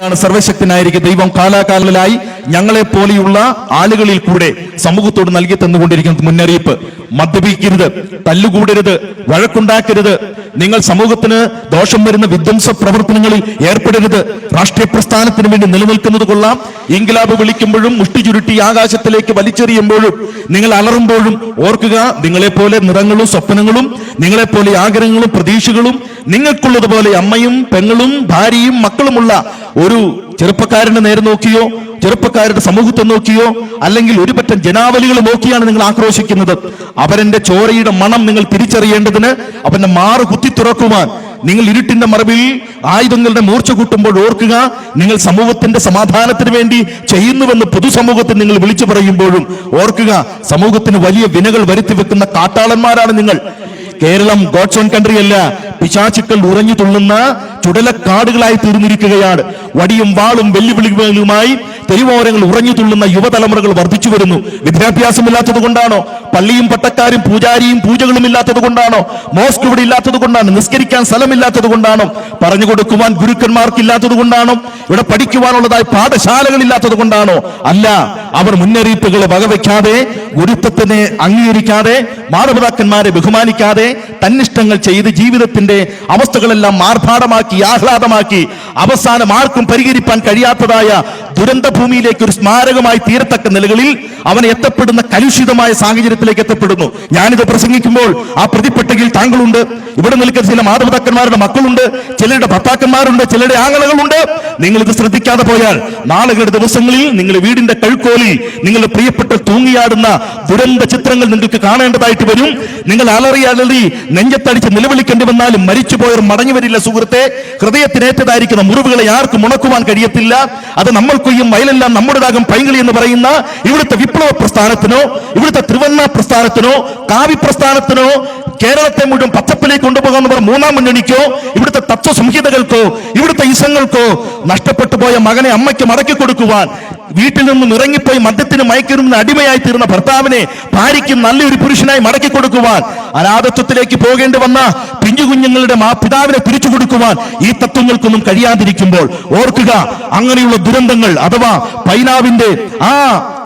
ാണ് സർവശക്തനായിരിക്കും ദൈവം കാലാകാലങ്ങളിലായി ഞങ്ങളെ പോലെയുള്ള ആളുകളിൽ കൂടെ സമൂഹത്തോട് നൽകി തന്നുകൊണ്ടിരിക്കുന്ന മുന്നറിയിപ്പ്. മദ്യപിക്കരുത് തല്ലുകൂടരുത് വഴക്കുണ്ടാക്കരുത്. നിങ്ങൾ സമൂഹത്തിന് ദോഷം വരുന്ന വിധ്വംസ പ്രവർത്തനങ്ങളിൽ ഏർപ്പെടരുത്. രാഷ്ട്രീയ പ്രസ്ഥാനത്തിന് വേണ്ടി നിലനിൽക്കുന്നത് കൊള്ളാം. ഇൻകിലാബ് വിളിക്കുമ്പോഴും മുഷ്ടി ചുരുട്ടി ആകാശത്തിലേക്ക് വലിച്ചെറിയുമ്പോഴും നിങ്ങൾ അലറുമ്പോഴും ഓർക്കുക നിങ്ങളെപ്പോലെ നിറങ്ങളും സ്വപ്നങ്ങളും നിങ്ങളെപ്പോലെ ആഗ്രഹങ്ങളും പ്രതീക്ഷകളും നിങ്ങൾക്കുള്ളതുപോലെ അമ്മയും പെങ്ങളും ഭാര്യയും മക്കളുമുള്ള ഒരു ചെറുപ്പക്കാരന്റെ നേരെ നോക്കിയോ ചെറുപ്പക്കാരുടെ സമൂഹത്തെ നോക്കിയോ അല്ലെങ്കിൽ ഒരുപറ്റം ജനാവലികൾ നോക്കിയാണ് നിങ്ങൾ ആക്രോശിക്കുന്നത്. അവരന്റെ ചോരയുടെ മണം നിങ്ങൾ തിരിച്ചറിയേണ്ടതിന് അവന്റെ മാറ് കുത്തി തുറക്കുവാൻ നിങ്ങൾ ഇരുട്ടിന്റെ മറവിൽ ആയുധങ്ങളുടെ മൂർച്ച കൂട്ടുമ്പോൾ ഓർക്കുക നിങ്ങൾ സമൂഹത്തിന്റെ സമാധാനത്തിന് വേണ്ടി ചെയ്യുന്നുവെന്ന് പൊതുസമൂഹത്തിൽ നിങ്ങൾ വിളിച്ചു പറയുമ്പോഴും ഓർക്കുക സമൂഹത്തിന് വലിയ വിനകൾ വരുത്തി വെക്കുന്ന കാട്ടാളന്മാരാണ് നിങ്ങൾ. കേരളം ഗോഡ്സ് ഓൺ കൺട്രി അല്ല പിശാചുക്കൾ ഉറഞ്ഞു തുള്ളുന്ന ചുടലക്കാടുകളായി തീർന്നിരിക്കുകയാണ് വടിയും വാളും വെല്ലുവിളികളുമായി തെരുവോരങ്ങൾ ഉറഞ്ഞു തുള്ളുന്ന യുവതലമുറകൾ വർദ്ധിച്ചു വരുന്നു. വിദ്യാഭ്യാസമില്ലാത്തത് കൊണ്ടാണോ? പള്ളിയും പട്ടക്കാരും പൂജാരിയും പൂജകളും ഇല്ലാത്തത് കൊണ്ടാണോ? മോസ്ക് ഇവിടെ ഇല്ലാത്തത് കൊണ്ടാണ്. നിസ്കരിക്കാൻ സ്ഥലമില്ലാത്തത് കൊണ്ടാണോ? പറഞ്ഞു കൊടുക്കുവാൻ ഗുരുക്കന്മാർക്ക് ഇല്ലാത്തത് കൊണ്ടാണോ? ഇവിടെ പഠിക്കുവാനുള്ളതായി പാഠശാലകൾ ഇല്ലാത്തത് കൊണ്ടാണോ? അല്ല അവർ മുന്നറിയിപ്പുകൾ വകവെക്കാതെ ഗുരുത്വത്തിനെ അംഗീകരിക്കാതെ മാതാപിതാക്കന്മാരെ ബഹുമാനിക്കാതെ തന്നിഷ്ടങ്ങൾ ചെയ്ത് ജീവിതത്തിന്റെ അവസ്ഥകളെല്ലാം മാർഭാടമാക്കി ആഹ്ലാദമാക്കി അവസാനം ആർക്കും പരിഹരിപ്പാൻ കഴിയാത്തതായ ദുരന്ത ഭൂമിയിലേക്ക് ഒരു സ്മാരകമായി തീരത്തക്ക നിലകളിൽ അവനെ എത്തപ്പെടുന്ന കലുഷിതമായ സാഹചര്യത്തിലേക്ക് എത്തപ്പെടുന്നു. ഞാനിത് പ്രസംഗിക്കുമ്പോൾ ആ പ്രതിപ്പട്ടികയിൽ താങ്കളുണ്ട്. ഇവിടെ നിൽക്കുന്ന ചില മാതാപിതാക്കന്മാരുടെ മക്കളുണ്ട്. ചിലരുടെ ഭർത്താക്കന്മാരുണ്ട്. ചിലരുടെ ആങ്ങളകളുണ്ട്. നിങ്ങൾ ഇത് ശ്രദ്ധിക്കാതെ പോയാൽ നാളുകളുടെ ദിവസങ്ങളിൽ നിങ്ങളുടെ വീടിന്റെ കഴുക്കോലിൽ നിങ്ങളുടെ പ്രിയപ്പെട്ട തൂങ്ങിയാടുന്ന ദുരന്ത ചിത്രങ്ങൾ നിങ്ങൾക്ക് കാണേണ്ടതായിട്ട് വരും. നിങ്ങൾ അലറി അലറി നെഞ്ചത്തടിച്ച് നിലവിളിക്കേണ്ടി വന്നാലും മരിച്ചുപോയവർ മടങ്ങി വരില്ല സുഹൃത്തെ. ഹൃദയത്തിനേറ്റതായിരിക്കുന്ന മുറിവുകളെ ആർക്കും ഉണക്കുവാൻ കഴിയത്തില്ല. അത് നമ്മൾക്കൊയ്യും വയലെല്ലാം നമ്മുടേതാകും പൈങ്കിളി എന്ന് പറയുന്ന ഇവിടുത്തെ വിപ്ലവ പ്രസ്ഥാനത്തിനോ ഇവിടുത്തെ ത്രിവർണ പ്രസ്ഥാനത്തിനോ കാവി പ്രസ്ഥാനത്തിനോ കേരളത്തെ മുഴുവൻ പച്ചപ്പിലേക്ക് കൊണ്ടുപോകാൻ പറഞ്ഞ മൂന്നാം മുന്നണിക്കോ ഇവിടുത്തെ തത്വ സംഹിതകൾക്കോ ഇവിടുത്തെ ഇസങ്ങൾക്കോ നഷ്ടപ്പെട്ടു പോയ മകനെ അമ്മയ്ക്ക് മടക്കി കൊടുക്കുവാൻ വീട്ടിൽ നിന്നും ഇറങ്ങിപ്പോയി മദ്യത്തിന് മയക്കിരുന്ന അടിമയായി തീർന്ന ഭർത്താവിനെ ഭാര്യയ്ക്ക് നല്ലൊരു പുരുഷനായി മടക്കി കൊടുക്കുവാൻ അനാഥത്വത്തിലേക്ക് പോകേണ്ടി വന്ന പിഞ്ചു കുഞ്ഞുങ്ങളുടെ മാ പിതാവിനെ തിരിച്ചു കൊടുക്കുവാൻ ഈ തത്വങ്ങൾക്കൊന്നും കഴിയാതിരിക്കുമ്പോൾ ഓർക്കുക അങ്ങനെയുള്ള ദുരന്തങ്ങൾ അഥവാ പൈനാവിന്റെ ആ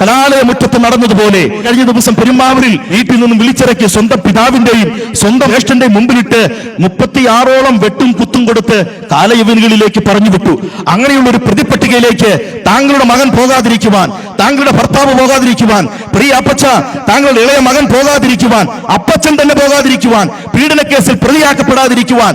കലാലയ മുറ്റത്ത് നടന്നതുപോലെ കഴിഞ്ഞ ദിവസം പെരുമ്പാവൂരിൽ വീട്ടിൽ നിന്നും വിളിച്ചിറക്കി സ്വന്തം പിതാവിന്റെയും സ്വന്തം ജ്യേഷ്ഠന്റെയും മുമ്പിലിട്ട് മുപ്പത്തിയാറോളം വെട്ടും കുത്തും കൊടുത്ത് കാലയവനുകളിലേക്ക് പറഞ്ഞു വിട്ടു. അങ്ങനെയുള്ള ഒരു പ്രതിപട്ടികയിലേക്ക് താങ്കളുടെ മകൻ പോകാതിരിക്കുവാൻ താങ്കളുടെ ഭർത്താവ് പോകാതിരിക്കുവാൻ പ്രിയ അപ്പച്ച താങ്കളുടെ ഇളയ മകൻ പോകാതിരിക്കുവാൻ അപ്പച്ചൻ തന്നെ പോകാതിരിക്കുവാൻ പീഡന കേസിൽ പ്രതിയാക്കപ്പെടാതിരിക്കുവാൻ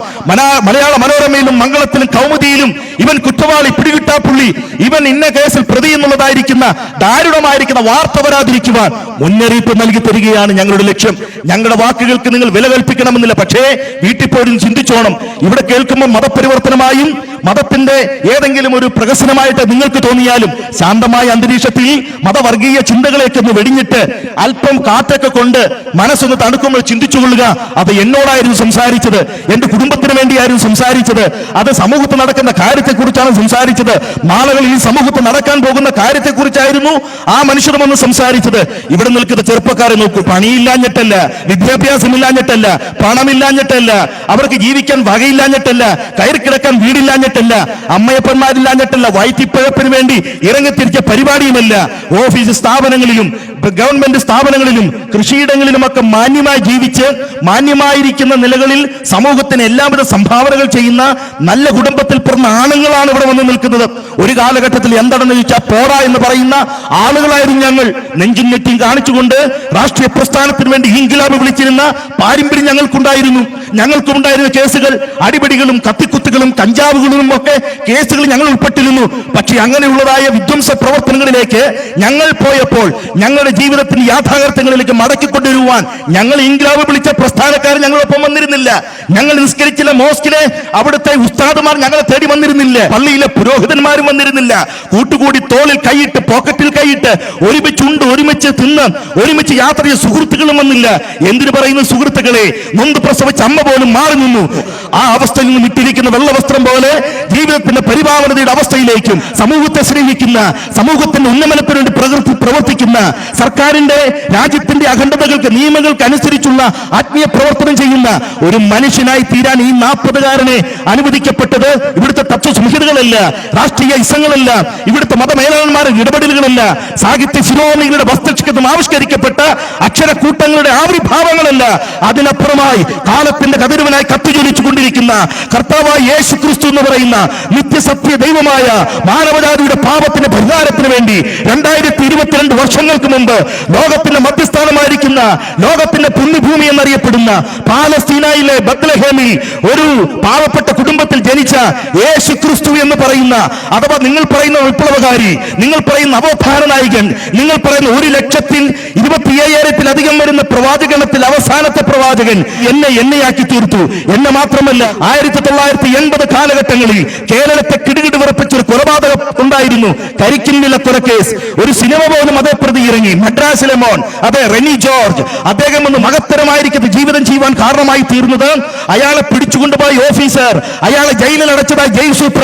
മലയാള മനോരമയിലും മംഗളത്തിലും കൗമുദിയിലും ഇവൻ കുറ്റവാളി പിടികിട്ടാ പുള്ളി ഇവൻ ഇന്ന കേസിൽ പ്രതി എന്നുള്ളതായിരിക്കുന്ന ദാരുണമായിരിക്കുന്ന വാർത്ത വരാതിരിക്കുവാൻ മുന്നറിയിപ്പ് നൽകി തരികയാണ് ഞങ്ങളുടെ ലക്ഷ്യം. ഞങ്ങളുടെ വാക്കുകൾക്ക് നിങ്ങൾ വില കൽപ്പിക്കണമെന്നില്ല പക്ഷേ വീട്ടിൽ പോലും ചിന്തിച്ചോണം. ഇവിടെ കേൾക്കുമ്പോൾ മതപരിവർത്തനമായും മതത്തിന്റെ ഏതെങ്കിലും ഒരു പ്രകസനമായിട്ട് നിങ്ങൾക്ക് തോന്നിയാലും ശാന്തമായ അന്തരീക്ഷത്തിൽ മതവർഗീയ ചിന്തകളേക്ക് ഒന്ന് വെടിഞ്ഞിട്ട് അല്പം കാറ്റൊക്കെ കൊണ്ട് മനസ്സൊന്ന് തണുക്കുമ്പോൾ ചിന്തിച്ചുകൊള്ളുക. അത് എന്നോടായിരുന്നു സംസാരിച്ചത്. എന്റെ കുടുംബത്തിന് വേണ്ടിയായിരുന്നു സംസാരിച്ചത്. അത് സമൂഹത്തിൽ നടക്കുന്ന കാര്യത്തെക്കുറിച്ചാണ് സംസാരിച്ചത്. നാളുകളിൽ ഈ സമൂഹത്തിൽ നടക്കാൻ പോകുന്ന കാര്യത്തെക്കുറിച്ചായിരുന്നു ആ മനുഷ്യർ ഒന്ന് സംസാരിച്ചത്. ഇവിടെ നിൽക്കുന്ന ചെറുപ്പക്കാരെ നോക്കൂ. പണിയില്ലാഞ്ഞിട്ടല്ല വിദ്യാഭ്യാസമില്ലാഞ്ഞിട്ടല്ല പണമില്ലാഞ്ഞിട്ടല്ല അവർക്ക് ജീവിക്കാൻ വകയില്ലാഞ്ഞിട്ടല്ല കയറി കിടക്കാൻ വീടില്ലാഞ്ഞിട്ടല്ല അമ്മയപ്പന്മാരില്ലാഞ്ഞിട്ടല്ല വയറ്റിപ്പഴപ്പിന് വേണ്ടി ഇറങ്ങിത്തിരിച്ച പരിപാടിയുമല്ല. ഓഫീസ് സ്ഥാപനങ്ങളിലും ഗവൺമെന്റ് സ്ഥാപനങ്ങളിലും കൃഷിയിടങ്ങളിലുമൊക്കെ മാന്യമായി ജീവിച്ച് മാന്യമായിരിക്കുന്ന നിലകളിൽ സമൂഹത്തിന് എല്ലാവിധ സംഭാവനകൾ ചെയ്യുന്ന നല്ല കുടുംബത്തിൽ പിറന്ന ആണുങ്ങളാണ് ഇവിടെ വന്ന് നിൽക്കുന്നത്. ഒരു കാലഘട്ടത്തിൽ എന്താണെന്ന് ചോദിച്ചാൽ പോരാ എന്ന് പറയുന്ന ആളുകളായിരുന്നു ഞങ്ങൾ. നെഞ്ചും നെറ്റിയും കാണിച്ചുകൊണ്ട് രാഷ്ട്രീയ പ്രസ്ഥാനത്തിന് വേണ്ടി ഇൻകിലാബ് വിളിച്ചിരുന്ന പാരമ്പര്യം ഞങ്ങൾക്കുണ്ടായിരുന്നു. ഞങ്ങൾക്കുണ്ടായിരുന്ന കേസുകൾ അടിപിടികളും കത്തിക്കുത്തുകളും കഞ്ചാവുകളും ഒക്കെ കേസുകൾ ഞങ്ങൾ ഉൾപ്പെട്ടിരുന്നു. പക്ഷെ അങ്ങനെയുള്ളതായ വിധ്വംസ പ്രവർത്തനങ്ങളിലേക്ക് ഞങ്ങൾ പോയപ്പോൾ ഞങ്ങളുടെ ജീവിതത്തിന് യാഥാർത്ഥ്യങ്ങളിലേക്ക് മടക്കിക്കൊണ്ടിരുവാൻ ഞങ്ങൾ ഇൻഗ്ലാബ് വിളിച്ച പ്രസ്ഥാനക്കാർ ഞങ്ങളൊപ്പം വന്നിരുന്നില്ല. ഞങ്ങൾ നിസ്കരിച്ചില്ല മോസ്കിലെ അവിടുത്തെ ഉസ്താദുമാർ ഞങ്ങളെ തേടി വന്നിരുന്നില്ല. പള്ളിയിലെ പുരോഹിതന്മാരും വന്നിരുന്നില്ല. കൂട്ടുകൂടി തോളിൽ കൈയിട്ട് പോക്കറ്റിൽ കൈയിട്ട് ഒരുമിച്ച് ഉണ്ട് ഒരുമിച്ച് തിന്ന് ഒരുമിച്ച് യാത്ര ചെയ്ത സുഹൃത്തുക്കളും വന്നില്ല. എന്തിനു പറയുന്ന സുഹൃത്തുക്കളെ? നൊന്ത് പ്രസവിച്ച അമ്മ പോലും മാറി നിന്നു. ആ അവസ്ഥയിൽ നിന്നും ഇട്ടിരിക്കുന്ന വെള്ളവസ്ത്രം പോലെ ജീവിതത്തിന്റെ പരിപാവനതയുടെ അവസ്ഥയിലേക്കും സമൂഹത്തെ സ്നേഹിക്കുന്ന സമൂഹത്തിന്റെ ഉന്നമനത്തിന് വേണ്ടി പ്രകൃതി പ്രവർത്തിക്കുന്ന സർക്കാരിന്റെ രാജ്യത്തിന്റെ അഖണ്ഡതകൾക്ക് നിയമങ്ങൾക്ക് അനുസരിച്ചുള്ള ആത്മീയ പ്രവർത്തനം ചെയ്യുന്ന ഒരു മനുഷ്യനായി തീരാൻ ഈ നാൽപ്പതുകാരനെ അനുവദിക്കപ്പെട്ടത് ഇവിടുത്തെ തത്വസംഹിതകളല്ല രാഷ്ട്രീയ ഇസങ്ങളല്ല ഇവിടുത്തെ മതമേലാളന്മാരുടെ ഇടപെടലുകളല്ല സാഹിത്യ ശിരോമണികളുടെ വസ്തുക്ഷിതം ആവിഷ്കരിക്കപ്പെട്ട അക്ഷരക്കൂട്ടങ്ങളുടെ ആവിർഭാവങ്ങളല്ല. അതിനപ്പുറമായി കാലത്തിന്റെ കതിരുവനായി കത്തിജ്വലിച്ചു കൊണ്ടിരിക്കുന്ന കർത്താവായ യേശു ക്രിസ്തു എന്ന് പറയുന്ന നിത്യസത്യ ദൈവമായ മാനവജാതിയുടെ പാപത്തിന്റെ പരിഹാരത്തിന് വേണ്ടി രണ്ടായിരത്തി ഇരുപത്തിരണ്ട് വർഷങ്ങൾക്ക് മുമ്പ് ലോകത്തിന്റെ മധ്യസ്ഥാനമായിരിക്കുന്ന ലോകത്തിന്റെ പുണ്യഭൂമി എന്നറിയപ്പെടുന്ന പാലസ്തീനയിലെ ബത്ലഹേമിൽ ഒരു പാവപ്പെട്ട കുടുംബത്തിൽ ജനിച്ച യേശു ക്രിസ്തു എന്ന് പറയുന്ന അഥവാ നിങ്ങൾ പറയുന്ന വിപ്ലവകാരി നിങ്ങൾ പറയുന്ന അവധാര നായകൻ നിങ്ങൾ പറയുന്ന ഒരു ലക്ഷത്തിൽ ഇരുപത്തി അയ്യായിരത്തിലധികം വരുന്ന പ്രവാചകണത്തിൽ അവസാനത്തെ പ്രവാചകൻ എന്നെ എന്നെയാക്കി തീർത്തു എന്ന് മാത്രമല്ല ആയിരത്തി തൊള്ളായിരത്തി എൺപത് കാലഘട്ടങ്ങളിൽ കേരളത്തെ കിടുകിട് വിറപ്പിച്ച ഒരു കൊലപാതകം ഉണ്ടായിരുന്നു. കരിക്കിന്നില കൊലക്കേസ് ഒരു സിനിമ പോലും അതേ പ്രതി ഇറങ്ങി. മദ്രാസിലെ മോൻ അതെ റെനി ജോർജ്. അദ്ദേഹം ഒന്ന് മഹത്തരമായിരിക്കുന്ന ജീവിതം ചെയ്യുവാൻ കാരണമായി തീർന്നത്. അയാളെ പിടിച്ചുകൊണ്ടുപോയി ഓഫീസർ അയാളെ ജയിലിൽ അടച്ചതായി ജയിൽ സൂപ്രണ്ട്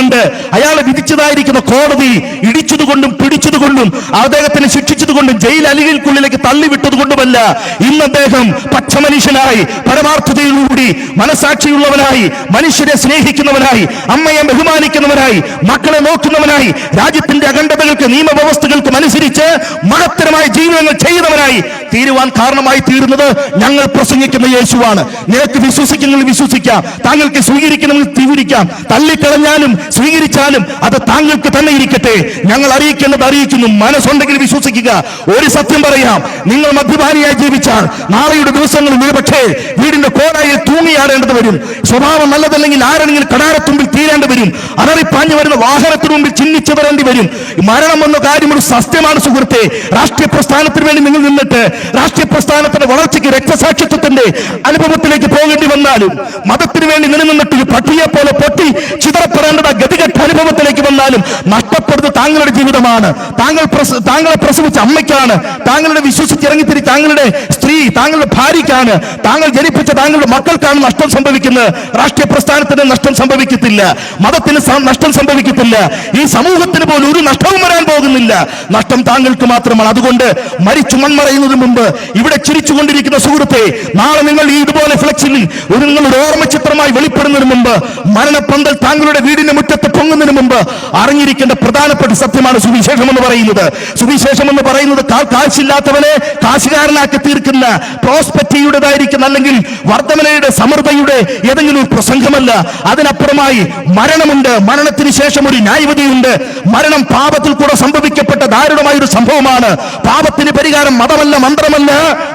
അയാളെ വിധിച്ചതായിരിക്കുന്ന കോടതി ഇടിച്ചതുകൊണ്ടും പിടിച്ചതുകൊണ്ടും അദ്ദേഹത്തിനെ ശിക്ഷിച്ചതുകൊണ്ടും ജയിൽ അലികൾക്കുള്ളിലേക്ക് തള്ളിവിട്ടതുകൊണ്ടുമല്ല. ഇന്ന് അദ്ദേഹം പച്ചമനുഷ്യനായി പരമാർത്ഥതയിലൂടി മനസാക്ഷിയുള്ളവനായി മനുഷ്യരെ സ്നേഹിക്കുന്നവനായി അമ്മയെ ബഹുമാനിക്കുന്നവനായി മക്കളെ നോക്കുന്നവനായി രാജ്യത്തിന്റെ അഖണ്ഡതകൾക്ക് നിയമവ്യവസ്ഥകൾക്കും അനുസരിച്ച് മഹത്തരമായ ജീവിതങ്ങൾ ചെയ്യുന്നവനായി തീരുവാൻ കാരണമായി തീരുന്നത് ഞങ്ങൾ പ്രസംഗിക്കുന്ന യേശുവാണ്. നിനക്ക് വിശ്വസിക്കുന്നെങ്കിൽ വിശ്വസിക്കാം. താങ്കൾക്ക് സ്വീകരിക്കണമെങ്കിൽ സ്വീകരിക്കാം. തള്ളിക്കളഞ്ഞാലും സ്വീകരിച്ചാലും അത് താങ്കൾക്ക് തന്നെ ഇരിക്കട്ടെ. ഞങ്ങൾ അറിയിക്കേണ്ടത് അറിയിക്കുന്നു. മനസ്സുണ്ടെങ്കിൽ വിശ്വസിക്കുക. ഒരു സത്യം പറയാം. നിങ്ങൾ മദ്യപാനിയായി ജീവിച്ചാൽ നാളെയുടെ ദിവസങ്ങളിൽ ഒരുപക്ഷേ വീടിന്റെ കോടായിൽ തൂങ്ങിയാടേണ്ടത് വരും. സ്വഭാവം നല്ലതല്ലെങ്കിൽ ആരെങ്കിലും കടാരത്തുമ്പിൽ തീരേണ്ടി വരും. അലറിപ്പാഞ്ഞു വരുന്ന വാഹനത്തിന് മുമ്പിൽ ചിഹ്നിച്ചു വരേണ്ടി വരും. മരണം എന്ന കാര്യം ഒരു സത്യമാണ് സുഹൃത്തെ. രാഷ്ട്രീയ പ്രസ്ഥാനത്തിന് വേണ്ടി നിങ്ങൾ നിന്നിട്ട് രാഷ്ട്രീയ പ്രസ്ഥാനത്തിന്റെ വളർച്ചയ്ക്ക് രക്തസാക്ഷിത്വത്തിന്റെ അനുഭവത്തിലേക്ക് പോകേണ്ടി വന്നാലും മതത്തിന് വേണ്ടി നിലനിന്നിട്ട് ഒരു പട്ടിയെ പോലെ പൊട്ടി ചിതറപ്പെടേണ്ടത് ഗതികെട്ട അനുഭവത്തിലേക്ക് വന്നാലും നഷ്ടപ്പെടുന്നത് താങ്കളുടെ ജീവിതമാണ്. താങ്കൾ താങ്കളെ പ്രസവിച്ച അമ്മയ്ക്കാണ്. താങ്കളുടെ വിശ്വസിച്ചിറങ്ങിത്തിരി താങ്കളുടെ സ്ത്രീ താങ്കളുടെ ഭാര്യയ്ക്കാണ്. താങ്കൾ ജനിപ്പിച്ച താങ്കളുടെ മക്കൾക്കാണ് നഷ്ടം സംഭവിക്കുന്നത്. രാഷ്ട്രീയ പ്രസ്ഥാനത്തിന് നഷ്ടം സംഭവിക്കത്തില്ല. മതത്തിന് നഷ്ടം സംഭവിക്കത്തില്ല. ഈ സമൂഹത്തിന് പോലും ഒരു നഷ്ടവും വരാൻ പോകുന്നില്ല. നഷ്ടം താങ്കൾക്ക് മാത്രമാണ്. അതുകൊണ്ട് മരിച്ചു മൺമറയുന്നതിന് മുമ്പ് ഇവിടെ ചിരിച്ചുകൊണ്ടിരിക്കുന്ന സുഹൃത്തെ നാളെ നിങ്ങൾ ഇതുപോലെ ഫ്ലക്സിൽ ഒരു നിങ്ങളുടെ ഓർമ്മ ചിത്രമായി വെളിപ്പെടുന്നതിന് മുമ്പ് മരണപ്പന്തൽ താങ്കളുടെ വീടിന്റെ മുറ്റത്ത് പൊങ്ങുന്നതിന് മുമ്പ് അറിഞ്ഞിരിക്കേണ്ട പ്രധാനപ്പെട്ട സത്യമാണ് സുവിശേഷം എന്ന് പറയുന്നത്. സുവിശേഷം എന്ന് പറയുന്നത് കാശില്ലാത്തവനെ കാശുകാരനാക്കി തീർക്കുന്ന പ്രോസ്പെറ്റിയുടേതായിരിക്കുന്ന അല്ലെങ്കിൽ വർദ്ധമനയുടെ സമൃദ്ധയുടെ ഏതെങ്കിലും ഒരു പ്രസംഗമല്ല. അതിനപ്പുറമായി മരണമുണ്ട്. മരണത്തിന് ശേഷം ഒരു ന്യായവതിയുണ്ട് മരണം പാപത്തിൽ കൂടെ സംഭവിക്കപ്പെട്ട ദാരുണമായ ഒരു സംഭവമാണ്. പാപത്തിന് പരിഹാരം മതമല്ല മന്ത്രമല്ല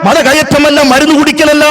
മതകയറ്റമല്ല മരുന്ന് കുടിക്കലല്ല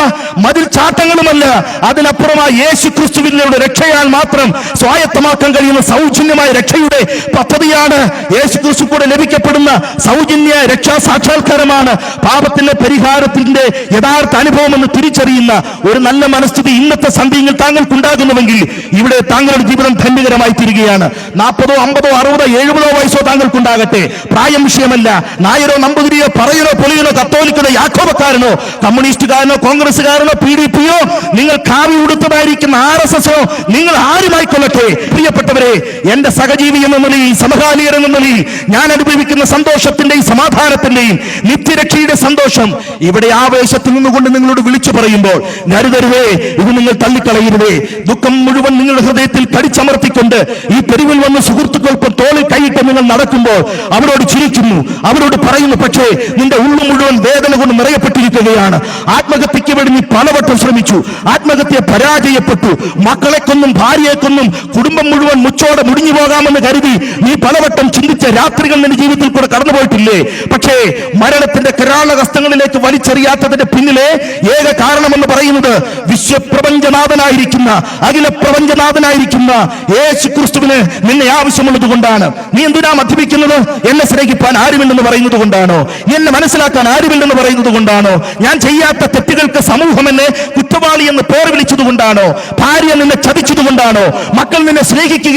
മതിൽ ചാട്ടങ്ങളുമല്ല. അതിനപ്പുറമായി യേശു ക്രിസ്തുവിന്റെ രക്ഷയാൽ മാത്രം സ്വായത്തമാക്കാൻ കഴിയുന്ന സൗജന്യമായ രക്ഷയുടെ പദ്ധതിയാണ്. യേശു ക്രിസ്തു കൂടെ ലഭിക്കപ്പെടുന്ന സൗജന്യ രക്ഷാ സാക്ഷാത്കാരമാണ് പാപത്തിന്റെ പരിഹാരത്തിന്റെ യഥാർത്ഥ അനുഭവം എന്ന് തിരിച്ചറിയുന്ന ഒരു നല്ല മനസ്ഥിതി ഇന്നത്തെ സന്ധ്യയിൽ താങ്കൾക്കുണ്ടാകുന്നുവെങ്കിൽ ഇവിടെ താങ്കളുടെ ജീവിതം ധന്യകരമായി തീരുകയാണ്. നാൽപ്പതോ അമ്പതോ അറുപതോ എഴുപതോ വയസ്സോ താങ്കൾക്കുണ്ടാകട്ടെ. പ്രായം വിഷയമല്ല. നായരോ നമ്പൂതിരിയോ പറയനോ പൊളിയനോ കത്തോലിക്കനോ യാക്കോബക്കാരനോ കമ്മ്യൂണിസ്റ്റുകാരനോ കോൺഗ്രസ്സുകാരനോ പി ഡി പിയോ നിങ്ങൾ കാവി ഉടുത്തതായിരിക്കുന്ന ആർ എസ് എസോ നിങ്ങൾ ആരുമായിക്കൊള്ളട്ടെ. പ്രിയപ്പെട്ടവരെ എന്റെ സഹജീവി എന്ന നിലയിൽ സമകാലികർ എന്ന നിലയിൽ ഞാൻ അനുഭവിക്കുന്ന സന്തോഷത്തിന്റെയും സമാധാനത്തിന്റെയും നിത്യരക്ഷയുടെ സന്തോഷം ഇവിടെ ആവേശത്തിൽ നിന്നുകൊണ്ട് നിങ്ങളോട് വിളിച്ചു പറയുമ്പോൾ നരുതരുവേ ഇത് നിങ്ങൾ തള്ളിക്കളയരുതേ. ദുഃഖം മുഴുവൻ നിങ്ങളുടെ ഹൃദയത്തിൽ കടിച്ചമർത്തിക്കൊണ്ട് ഈ തെരുവിൽ വന്ന് സുഹൃത്തുക്കൾക്കും തോളിൽ കൈയിട്ട് നിങ്ങൾ നടക്കുമ്പോൾ അവരോട് ചിരിക്കുന്നു അവരോട് പറയുന്നു പക്ഷേ നിന്റെ ഉള്ളു മുഴുവൻ വേദന കൊണ്ട് നിറയപ്പെട്ടിരിക്കുകയാണ്. ആത്മഹത്യക്ക് വേണ്ടി നീ പലവട്ടം ശ്രമിച്ചു. ആത്മഹത്യ പരാജയപ്പെട്ടു. മക്കളെ കൊന്നും ഭാര്യയെ കൊന്നും കുടുംബം മുഴുവൻ മുച്ചോടെ മുടിഞ്ഞു പോകാമെന്ന് കരുതി നീ പലവട്ടം ചിന്തിച്ച രാത്രികൾ നിന്റെ ജീവിതത്തിൽ കൂടെ കടന്നുപോയിട്ടില്ലേ പക്ഷേ മരണത്തിന്റെ കരാളഹസ്തങ്ങളിലേക്ക് വലിച്ചെറിയാത്തതിന്റെ പിന്നിലെ ഏക കാരണമെന്ന് പറയുന്നത് വിശ്വപ്രപഞ്ചനാഥനായിരിക്കുന്ന അഖില പ്രപഞ്ചനാഥനായിരിക്കുന്ന യേശു ക്രിസ്തുവിന് നിന്നെ ആവശ്യമുള്ളത് കൊണ്ടാണ്. നീ എന്തിനാ മദ്യപിക്കുന്നത്? എന്നെ സ്നേഹിപ്പാൻ ആരുമില്ലെന്ന് പറയുന്നത് കൊണ്ടാണോ? എന്നെ മനസ്സിലാക്കാൻ ആരുമില്ലെന്ന് പറയുന്നത് കൊണ്ടാണോ? ഞാൻ ചെയ്യാത്ത തെറ്റുകൾക്ക് സമൂഹം എന്നെ കുറ്റവാളി എന്ന് പേർ വിളിച്ചത് കൊണ്ടാണോ? ഭാര്യ നിന്നെ ചതിച്ചത് കൊണ്ടാണോ? മക്കൾ നിന്നെ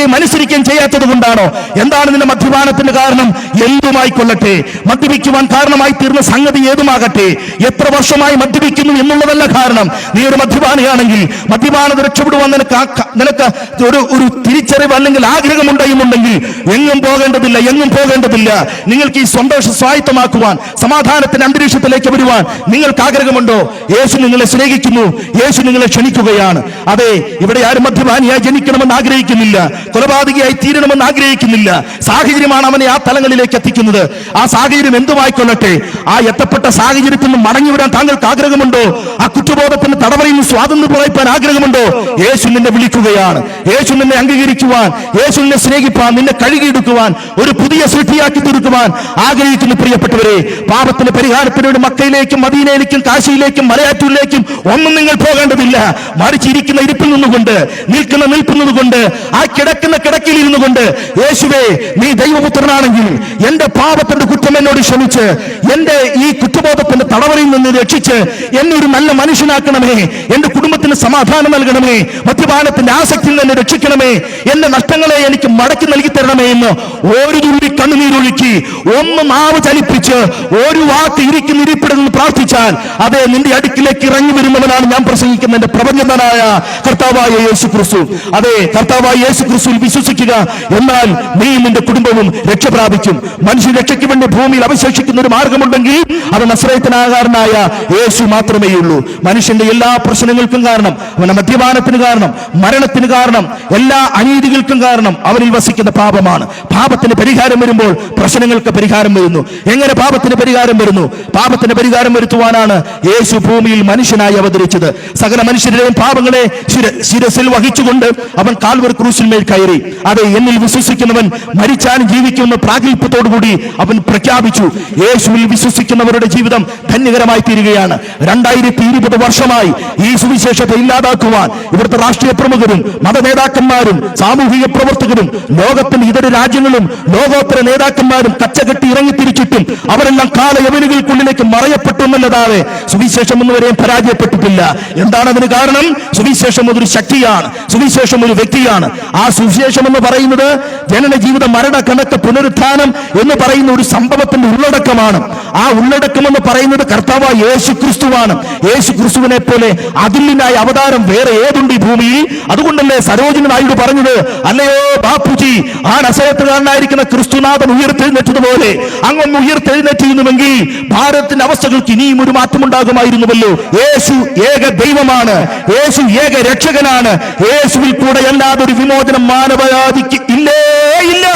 സ്നേഹിക്കുകയും അനുസരിക്കുകയും ചെയ്യാത്തത് കൊണ്ടാണോ? എന്താണ് നിന്റെ മദ്യപാനത്തിന് കാരണം? എന്തുമായി കൊള്ളട്ടെ മദ്യപിക്കുവാൻ കാരണമായി തീർന്ന സംഗതി ഏതുമാകട്ടെ? എത്ര വർഷമായി മദ്യപിക്കുന്നു എന്നുള്ളതല്ല കാരണം. നീ ഒരു മദ്യപാനിയാണെങ്കിൽ മദ്യപാനത രക്ഷപ്പെടുവാൻ നിനക്ക് നിനക്ക് ഒരു ഒരു തിരിച്ചറിവ് അല്ലെങ്കിൽ ആഗ്രഹമുണ്ടെന്നുണ്ടെങ്കിൽ എങ്ങും പോകേണ്ടതില്ല എങ്ങും പോകേണ്ടതില്ല. നിങ്ങൾക്ക് ഈ സന്തോഷം സ്വായത്തമാക്കുവാൻ സമാധാനത്തിന്റെ അന്തരീക്ഷത്തിലേക്ക് വരുവാൻ നിങ്ങൾക്ക് ആഗ്രഹമുണ്ടോ? യേശു നിങ്ങളെ സ്നേഹിക്കുന്നു യേശു നിങ്ങളെ ക്ഷണിക്കുകയാണ്. അതെ ഇവിടെ ആരും മദ്യപാനിയായി ജനിക്കണമെന്ന് ആഗ്രഹിക്കുന്നില്ല. കൊലപാതകയായി തീരണമെന്ന് ആഗ്രഹിക്കുന്നില്ല. സാഹചര്യമാണ് അവനെ ആ തലങ്ങളിലേക്ക് എത്തിക്കുന്നത്. ആ സാഹചര്യം എന്തുമായിക്കൊള്ളട്ടെ? ആ എത്തപ്പെട്ട സാഹചര്യത്തിൽ നിന്ന് മടങ്ങി വരാൻ താങ്കൾക്ക് ആഗ്രഹമുണ്ടോ? ആ കുറ്റബോധത്തിന് തടവറയിൽ നിന്ന് സ്വാതന്ത്ര്യം പറയിപ്പാൻ ആഗ്രഹമുണ്ടോ? യേശു നിന്നെ വിളിക്കുകയാണ്. യേശു നിന്നെ അംഗീകരിക്കുവാൻ യേശു നിന്നെ സ്നേഹിപ്പാൻ നിന്നെ കഴുകിയെടുക്കുവാൻ ഒരു പുതിയ സൃഷ്ടിയാക്കി തീർക്കുവാൻ ആഗ്രഹിക്കുന്നു പ്രിയപ്പെട്ടവരെ. പാപത്തിന്റെ പരിഹാരത്തിന് വേണ്ടി മക്കയിലേക്കും മദീനയിലേക്കും കാശിയിലേക്കും മലയാറ്റൂരിലേക്കും ഒന്നും നിങ്ങൾ പോകേണ്ടതില്ല. മറിച്ചിരിക്കുന്ന ഇരിപ്പിൽ നിന്നുകൊണ്ട് നിൽക്കുന്ന നിൽക്കുന്നത് കൊണ്ട് ആ കിടക്കുന്ന കിടക്കിൽ ഇരുന്നു കൊണ്ട് യേശുവേ നീ ദൈവപുത്രനാണെങ്കിൽ എന്റെ പാപത്തിന്റെ കുറ്റം എന്നോട് ക്ഷമിച്ച് എന്റെ ഈ കുറ്റബോധത്തിന്റെ തടവറയിൽ നിന്ന് രക്ഷിച്ച് എന്നെ ഒരു നല്ല മനുഷ്യനാക്കണമേ എന്റെ കുടുംബത്തിന് സമാധാനം നൽകണമേ മദ്യപാനത്തിന്റെ ആസക്തിയിൽ നിന്ന് രക്ഷിക്കണമേ എന്റെ നഷ്ടങ്ങളെ എനിക്ക് മടക്കി നൽകി തരണമേ എന്ന് ഒരു തുള്ളി കണ്ണുനീരൊഴുക്കി ഒന്ന് നാവ് ചലിപ്പിച്ച് ഒരു വാക്ക് ഇരിക്കുന്ന ഇരിപ്പിടുന്നു പ്രാർത്ഥിച്ചാൽ അതെ നിന്റെ അടുക്കിലേക്ക് ഇറങ്ങി വരുന്നവനാണ് ഞാൻ പ്രസംഗിക്കുന്ന എന്റെ പ്രപഞ്ചനായ കർത്താവായ യേശു ക്രിസ്തു. അതെ കർത്താവായ യേശു ക്രിസ്തുവിൽ വിശ്വസിക്കുക എന്നാൽ നീ നിന്റെ കുടുംബവും രക്ഷ പ്രാപിക്കും മനുഷ്യ രക്ഷയ്ക്ക് വേണ്ടി ഭൂമിയിൽ അവശേഷിക്കുന്ന ഒരു മാർഗമുണ്ടെങ്കിൽ അത് നസ്രയത്തിനാകാരനായ യേശു മാത്രമേ ഉള്ളൂ. മനുഷ്യന്റെ എല്ലാ പ്രശ്നങ്ങൾക്കും കാരണം അവന്റെ മദ്യപാനത്തിന് കാരണം മരണത്തിന് കാരണം എല്ലാ അനീതികൾക്കും കാരണം അവരിൽ വസിക്കുന്ന പാപമാണ്. പാപത്തിന് പരിഹാരം വരുമ്പോൾ പ്രശ്നങ്ങൾക്ക് പരിഹാരം വരുന്നു. എങ്ങനെ പാപത്തിന് പരിഹാരം വരുന്നു? പാപത്തിന് പരിഹാരം വരുത്തുവാനാണ് യേശു ഭൂമിയിൽ മനുഷ്യനായി അവതരിച്ചത്. സകല മനുഷ്യരുടെയും പാപങ്ങളെ ശിരസിൽ വഹിച്ചുകൊണ്ട് അവൻ കാൽവർ ക്രൂശിന്മേൽ കയറി. അതെ എന്നിൽ വിശ്വസിക്കുന്നവൻ മരിച്ചാലും ജീവിക്കുമെന്ന് പ്രാഗൽഭ്യത്തോടുകൂടി അവൻ പ്രഖ്യാപിച്ചു. യേശുവിൽ വിശ്വസിക്കുന്നവരുടെ ജീവിതം ധന്യകരമായി തീരുകയാണ്. രണ്ടായിരത്തി ഇരുപത് വർഷമായി ഈ സുവിശേഷത്തെ ഇല്ലാതാക്കുവാൻ ഇവിടുത്തെ രാഷ്ട്രീയ പ്രമുഖരും മത നേതാക്കന്മാരും സാമൂഹിക പ്രവർത്തകരും ലോകത്തിന്റെ ഇതര രാജ്യങ്ങളും ലോകോത്തര നേതാക്കന്മാരും കച്ചകെട്ടി ഇറങ്ങിത്തിരിച്ചിട്ടും അവരെല്ലാം കാലയവനുകൾക്കുള്ളിലേക്ക് മറയപ്പെട്ടു എന്നല്ലാതെ സുവിശേഷം ഒന്നുവരെയും പരാജയപ്പെട്ടിട്ടില്ല. എന്താണ് അതിന് കാരണം? സുവിശേഷം ഒരു ശക്തിയാണ്. സുവിശേഷം ഒരു വ്യക്തിയാണ്. ആ സുവിശേഷം എന്ന് പറയുന്നത് ജനന ജീവിത മരണ കണക്ക് പുനരുത്ഥാനം എന്ന് പറയുന്ന ഒരു സംഭവത്തിന്റെ ഉള്ളടക്കമാണ്. ആ ഉള്ളടക്കം എന്ന് പറയുന്നത് കർത്താവ് യേശു ക്രിസ്തുവാണ് യേശു ക്രിസ്തുവിനെ പോലെ അതിലിനായി അവതാരം വേറെ ഏതുണ്ട് ഈ ഭൂമിയിൽ? അതുകൊണ്ടല്ലേ സരോജിനി നായിഡു പറഞ്ഞത് അല്ലയോ ബാപ്പുജി ആ നസരത്തുകാരനായിരിക്കുന്ന ക്രിസ്തുനാഥൻ ഉയർത്തെഴുന്നേറ്റതുപോലെ അങ്ങൊന്ന് ഉയർത്തെഴുന്നേറ്റിരുന്നുവെങ്കിൽ ഭാരതത്തിന്റെ അവസ്ഥകൾക്ക് ഇനിയും ഒരു മാറ്റമുണ്ടാകുമായിരുന്നുവല്ലോ. യേശു ഏക ദൈവമാണ്. യേശു ഏക രക്ഷകനാണ്. യേശുവിൽ കൂടെ അല്ലാതെ ഒരു വിമോചനം മാനവജാതിക്ക് ഇല്ലേ ഇല്ല.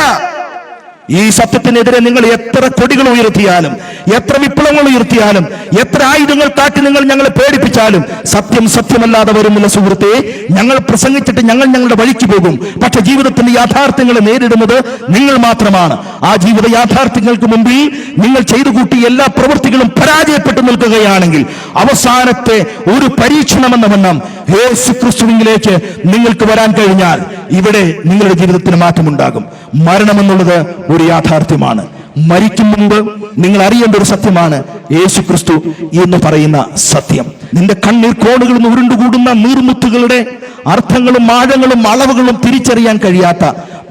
ഈ സത്യത്തിനെതിരെ നിങ്ങൾ എത്ര കൊടികൾ ഉയർത്തിയാലും എത്ര വിപ്ലവങ്ങൾ ഉയർത്തിയാലും എത്ര ആയുധങ്ങൾ കാട്ടി നിങ്ങൾ ഞങ്ങളെ പേടിപ്പിച്ചാലും സത്യം സത്യമല്ലാതെ വരുമെന്ന സുഹൃത്തെ. ഞങ്ങൾ പ്രസംഗിച്ചിട്ട് ഞങ്ങൾ ഞങ്ങളുടെ വഴിക്ക് പോകും. പക്ഷെ ജീവിതത്തിന്റെ യാഥാർത്ഥ്യങ്ങളെ നേരിടുന്നത് നിങ്ങൾ മാത്രമാണ്. ആ ജീവിത യാഥാർത്ഥ്യങ്ങൾക്ക് മുമ്പിൽ നിങ്ങൾ ചെയ്തു കൂട്ടിയ എല്ലാ പ്രവൃത്തികളും പരാജയപ്പെട്ടു നിൽക്കുകയാണെങ്കിൽ അവസാനത്തെ ഒരു പരീക്ഷണമെന്ന വണ്ണം യേശു ക്രിസ്തുവിലേക്ക് നിങ്ങൾക്ക് വരാൻ കഴിഞ്ഞാൽ ഇവിടെ നിങ്ങളുടെ ജീവിതത്തിന് മാറ്റമുണ്ടാകും. മരണമെന്നുള്ളത് ഒരു യാഥാർത്ഥ്യമാണ്. മരിക്കും മുമ്പ് നിങ്ങൾ അറിയേണ്ട ഒരു സത്യമാണ് യേശു ക്രിസ്തു എന്ന് പറയുന്ന സത്യം. നിന്റെ കണ്ണീർ കോണുകളിൽ നിന്ന് ഉരുണ്ടുകൂടുന്ന നീർമുത്തുകളുടെ അർത്ഥങ്ങളും ആഴങ്ങളും അളവുകളും തിരിച്ചറിയാൻ കഴിയാത്ത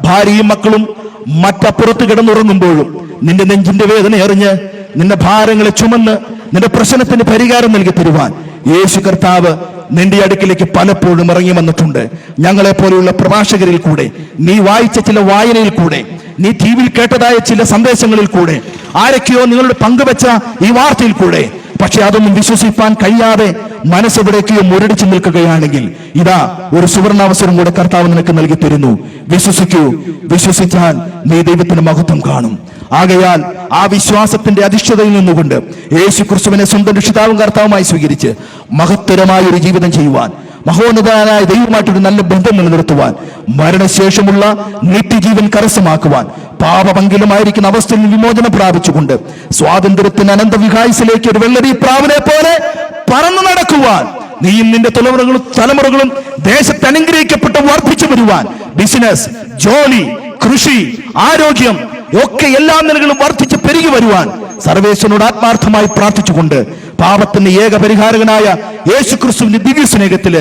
ഭാര്യയും മക്കളും മറ്റപ്പുറത്ത് കിടന്നുറങ്ങുമ്പോഴും നിന്റെ നെഞ്ചിന്റെ വേദന എറിഞ്ഞ് നിന്റെ ഭാരങ്ങളെ ചുമന്ന് നിന്റെ പ്രശ്നത്തിന് പരിഹാരം നൽകി തരുവാൻ യേശു കർത്താവ് നിന്റെ അടുക്കിലേക്ക് പലപ്പോഴും ഇറങ്ങി വന്നിട്ടുണ്ട് ഞങ്ങളെ പോലെയുള്ള പ്രഭാഷകരിൽ കൂടെ നീ വായിച്ച ചില വായനയിൽ കൂടെ നീ ടി വിയിൽ കേട്ടതായ ചില സന്ദേശങ്ങളിൽ കൂടെ ആരൊക്കെയോ നിങ്ങളുടെ പങ്കുവെച്ച ഈ വാർത്തയിൽ കൂടെ പക്ഷെ അതൊന്നും വിശ്വസിപ്പാൻ കഴിയാതെ മനസ്സെവിടേക്കോ മുരടിച്ചു നിൽക്കുകയാണെങ്കിൽ ഇതാ ഒരു സുവർണാവസരം കൂടെ കർത്താവ് നിനക്ക് നൽകി തരുന്നു. വിശ്വസിക്കൂ. വിശ്വസിച്ചാൽ നീ ദൈവത്തിന് മഹത്വം കാണും. ആകയാൽ ആ വിശ്വാസത്തിന്റെ അധിഷ്ഠതയിൽ നിന്നുകൊണ്ട് യേശു ക്രിസ്തുവിനെ സ്വന്തം രക്ഷിതാവും കർത്താവുമായി സ്വീകരിച്ച് മഹത്തരമായ ഒരു ജീവിതം ചെയ്യുവാൻ മഹോന്നതനായ ദൈവമായിട്ടൊരു നല്ല ബന്ധം നിലനിർത്തുവാൻ മരണശേഷമുള്ള നിത്യജീവൻ കരസ്ഥമാക്കുവാൻ പാപപങ്കിലുമായിരിക്കുന്ന അവസ്ഥയിൽ വിമോചനം പ്രാപിച്ചുകൊണ്ട് സ്വാതന്ത്ര്യത്തിന് അനന്തവിഹായസിലേക്ക് ഒരു വെള്ളരി പ്രാവിനെ പോലെ പറന്നു നടക്കുവാൻ നീയും നിന്റെ തലമുറകളും തലമുറകളും ദേശത്ത് അനുഗ്രഹിക്കപ്പെട്ട് വർദ്ധിച്ചു വരുവാൻ ബിസിനസ് ജോലി കൃഷി ആരോഗ്യം ഒക്കെ എല്ലാ നിലകളും വർദ്ധിച്ച് പെരുകി വരുവാൻ സർവേശ്വരനോട് ആത്മാർത്ഥമായി പ്രാർത്ഥിച്ചുകൊണ്ട് പാപത്തിന്റെ ഏക പരിഹാരകനായ യേശു ക്രിസ്തുവിന്റെ ദിവ്യ സ്നേഹത്തിൽ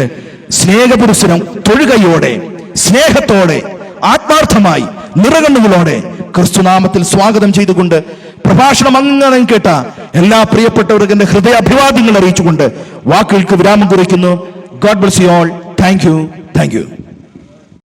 സ്നേഹപുരുഷനം തൊഴുകയോടെ സ്നേഹത്തോടെ ആത്മാർത്ഥമായി നിറകണ്ണുകളോടെ ക്രിസ്തുനാമത്തിൽ സ്വാഗതം ചെയ്തുകൊണ്ട് പ്രഭാഷണം അങ്ങനെ കേട്ട എല്ലാ പ്രിയപ്പെട്ടവർക്കും എന്റെ ഹൃദയ അഭിവാദ്യങ്ങൾ അറിയിച്ചുകൊണ്ട് വാക്കുകൾക്ക് വിരാമം കുറിക്കുന്നു. God bless you all thank you thank you